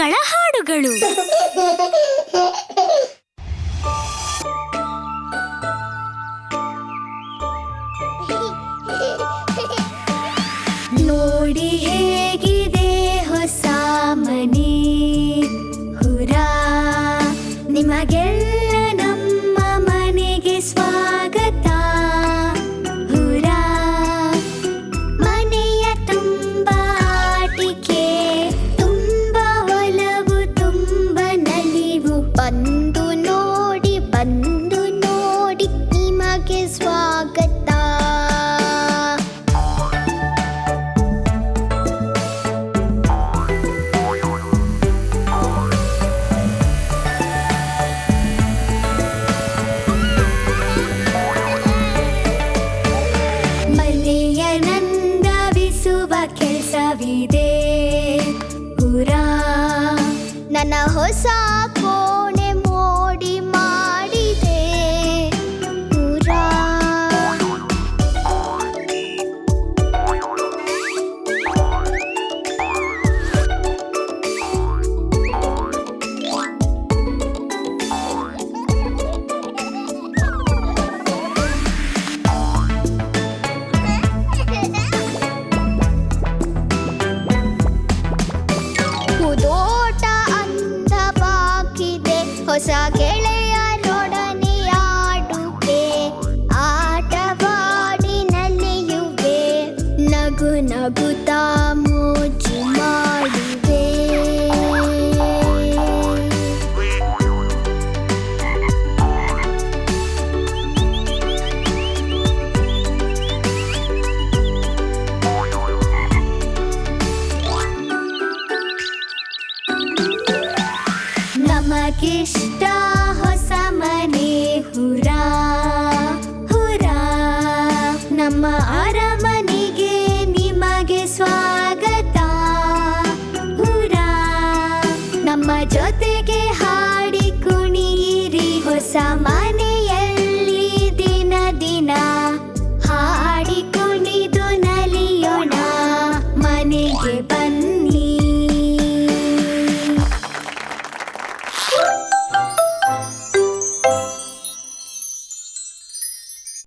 ಮಕ್ಕಳ ಹಾಡುಗಳು. ನೋಡಿ ಬಂದು ನೋಡಿ ನಿಮಗೆ ಸ್ವಾಗತ. ನಂದವಿಸುವ ಕೆಲಸವಿದೆ. ಪುರಾ ನನ್ನ ಹೊಸ ಅಂದವಾಗಿದೆ ಹೊಸ ಗೆಳೆಯರೊಡನೆ ಆಡುವೆ ಆಟವಾಡಿ ನಲಿಯುವೆ ನಗು ನಗುತ್ತಾ ಮೋಜು ಮಾಡುವೆ. ನಮಗಿಷ್ಟ ಹೊಸ ಮನೆ ಹುರಾ ಹುರಾ. ನಮ್ಮ ಅರಮನೆಗೆ ನಿಮಗೆ ಸ್ವಾಗತ. ಹುರಾ. ನಮ್ಮ ಜೊತೆಗೆ ಹಾಡಿ ಕುಣಿಯಿರಿ ಹೊಸ ಮನೆಯಲ್ಲಿ ದಿನ ದಿನ. ಹಾಡಿ ಕುಣಿದು ನಲಿಯೋಣ. ಮನೆಗೆ ಬ